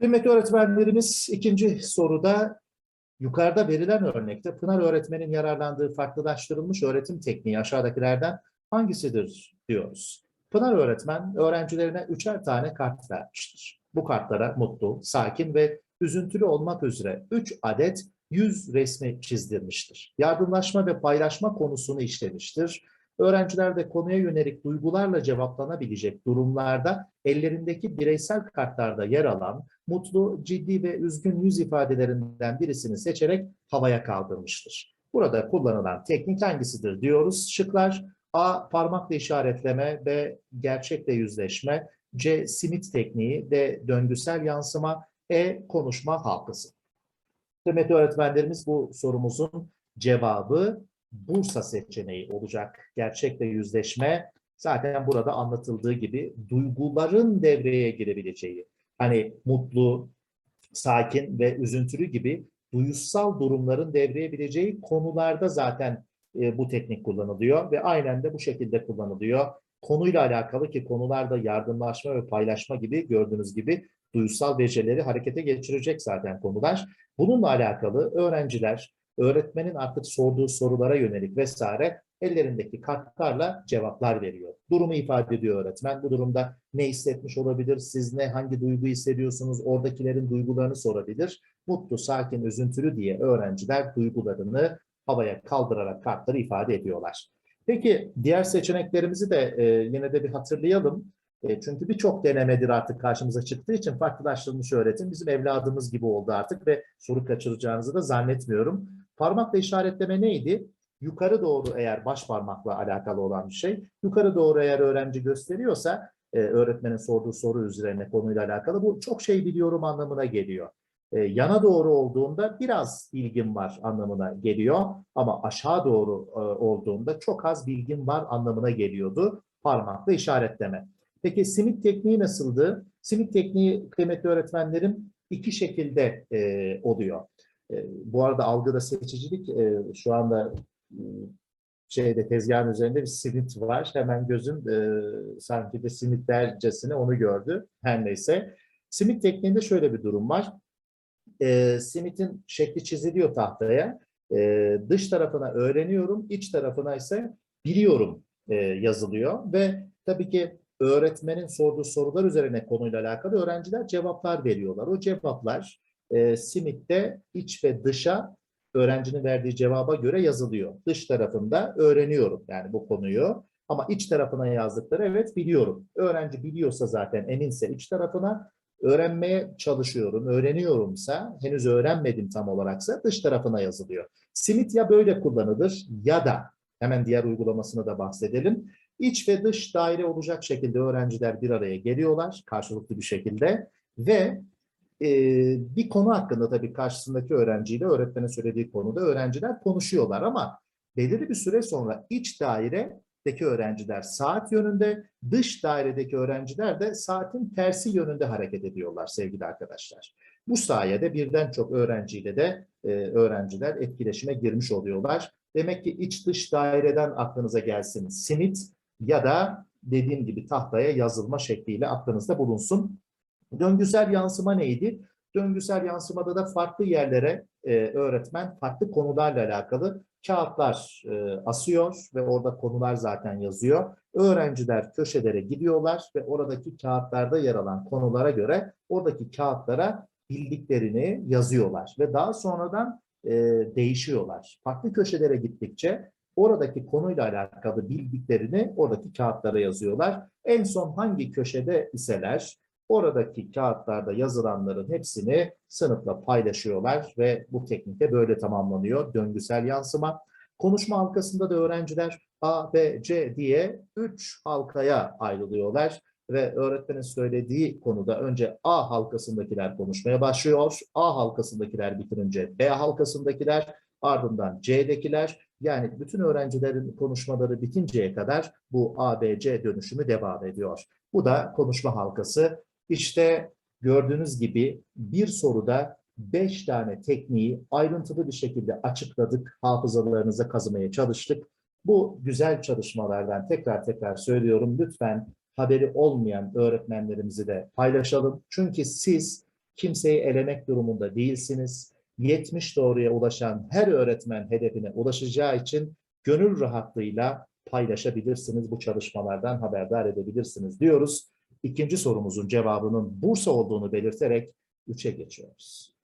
Kıymetli öğretmenlerimiz ikinci soruda yukarıda verilen örnekte Pınar öğretmenin yararlandığı farklılaştırılmış öğretim tekniği aşağıdakilerden hangisidir diyoruz. Pınar öğretmen öğrencilerine üçer tane kart vermiştir. Bu kartlara mutlu, sakin ve üzüntülü olmak üzere üç adet yüz resmi çizdirmiştir. Yardımlaşma ve paylaşma konusunu işlemiştir. Öğrenciler de konuya yönelik duygularla cevaplanabilecek durumlarda ellerindeki bireysel kartlarda yer alan mutlu, ciddi ve üzgün yüz ifadelerinden birisini seçerek havaya kaldırmıştır. Burada kullanılan teknik hangisidir diyoruz. Şıklar A. Parmakla işaretleme, B. Gerçekle yüzleşme, C. Simit tekniği, D. Döngüsel yansıma, E. Konuşma halkası. Kıymetli öğretmenlerimiz bu sorumuzun cevabı Bursa seçeneği olacak. Gerçekle yüzleşme zaten burada anlatıldığı gibi duyguların devreye girebileceği, hani mutlu, sakin ve üzüntülü gibi duyusal durumların devreye gireceği konularda zaten e, bu teknik kullanılıyor ve aynen de bu şekilde kullanılıyor. Konuyla alakalı ki konularda yardımlaşma ve paylaşma gibi gördüğünüz gibi duyusal becerileri harekete geçirecek zaten konular. Bununla alakalı öğrenciler öğretmenin artık sorduğu sorulara yönelik vesaire ellerindeki kartlarla cevaplar veriyor. Durumu ifade ediyor öğretmen. Bu durumda ne hissetmiş olabilir? Siz ne, hangi duygu hissediyorsunuz? Oradakilerin duygularını sorabilir. Mutlu, sakin, üzüntülü diye öğrenciler duygularını havaya kaldırarak kartları ifade ediyorlar. Peki diğer seçeneklerimizi de e, yine de bir hatırlayalım. E, çünkü birçok denemedir artık karşımıza çıktığı için farklılaştırılmış öğretim bizim evladımız gibi oldu artık ve soru kaçıracağınızı da zannetmiyorum. Parmakla işaretleme neydi? Yukarı doğru eğer baş parmakla alakalı olan bir şey, yukarı doğru eğer öğrenci gösteriyorsa e, öğretmenin sorduğu soru üzerine konuyla alakalı bu çok şey biliyorum anlamına geliyor. E, yana doğru olduğunda biraz bilgim var anlamına geliyor ama aşağı doğru e, olduğunda çok az bilgim var anlamına geliyordu parmakla işaretleme. Peki simit tekniği nasıldı? Simit tekniği kıymetli öğretmenlerim iki şekilde e, oluyor. E, bu arada algıda seçicilik e, şu anda e, şeyde tezgahın üzerinde bir simit var. Hemen gözüm e, sanki de simitlercesine onu gördü. Her neyse. Simit tekniğinde şöyle bir durum var. E, simitin şekli çiziliyor tahtaya. E, dış tarafına öğreniyorum, iç tarafına ise biliyorum e, yazılıyor ve tabii ki öğretmenin sorduğu sorular üzerine konuyla alakalı öğrenciler cevaplar veriyorlar. O cevaplar e, simitte iç ve dışa öğrencinin verdiği cevaba göre yazılıyor. Dış tarafında öğreniyorum yani bu konuyu ama iç tarafına yazdıkları evet biliyorum. Öğrenci biliyorsa zaten eminse iç tarafına öğrenmeye çalışıyorum, öğreniyorumsa henüz öğrenmedim tam olaraksa dış tarafına yazılıyor. Simit ya böyle kullanılır ya da hemen diğer uygulamasını da bahsedelim. İç ve dış daire olacak şekilde öğrenciler bir araya geliyorlar karşılıklı bir şekilde ve e, bir konu hakkında tabii karşısındaki öğrenciyle öğretmenin söylediği konuda öğrenciler konuşuyorlar ama belirli bir süre sonra iç dairedeki öğrenciler saat yönünde, dış dairedeki öğrenciler de saatin tersi yönünde hareket ediyorlar sevgili arkadaşlar. Bu sayede birden çok öğrenciyle de e, öğrenciler etkileşime girmiş oluyorlar. Demek ki iç dış daireden aklınıza gelsin simit ya da dediğim gibi tahtaya yazılma şekliyle aklınızda bulunsun. Döngüsel yansıma neydi? Döngüsel yansımada da farklı yerlere e, öğretmen farklı konularla alakalı kağıtlar e, asıyor ve orada konular zaten yazıyor. Öğrenciler köşelere gidiyorlar ve oradaki kağıtlarda yer alan konulara göre oradaki kağıtlara bildiklerini yazıyorlar ve daha sonradan e, değişiyorlar. Farklı köşelere gittikçe oradaki konuyla alakalı bildiklerini oradaki kağıtlara yazıyorlar. En son hangi köşede iseler oradaki kağıtlarda yazılanların hepsini sınıfla paylaşıyorlar ve bu teknikte böyle tamamlanıyor döngüsel yansıma. Konuşma halkasında da öğrenciler A, B, C diye 3 halkaya ayrılıyorlar ve öğretmenin söylediği konuda önce A halkasındakiler konuşmaya başlıyor. A halkasındakiler bitirince B halkasındakiler ardından C'dekiler yani bütün öğrencilerin konuşmaları bitinceye kadar bu ABC dönüşümü devam ediyor. Bu da konuşma halkası. İşte gördüğünüz gibi bir soruda beş tane tekniği ayrıntılı bir şekilde açıkladık, hafızalarınıza kazımaya çalıştık. Bu güzel çalışmalardan tekrar tekrar söylüyorum. Lütfen haberi olmayan öğretmenlerimizi de paylaşalım. Çünkü siz Kimseyi elemek durumunda değilsiniz. 70 doğruya ulaşan her öğretmen hedefine ulaşacağı için gönül rahatlığıyla paylaşabilirsiniz. Bu çalışmalardan haberdar edebilirsiniz diyoruz. İkinci sorumuzun cevabının Bursa olduğunu belirterek 3'e geçiyoruz.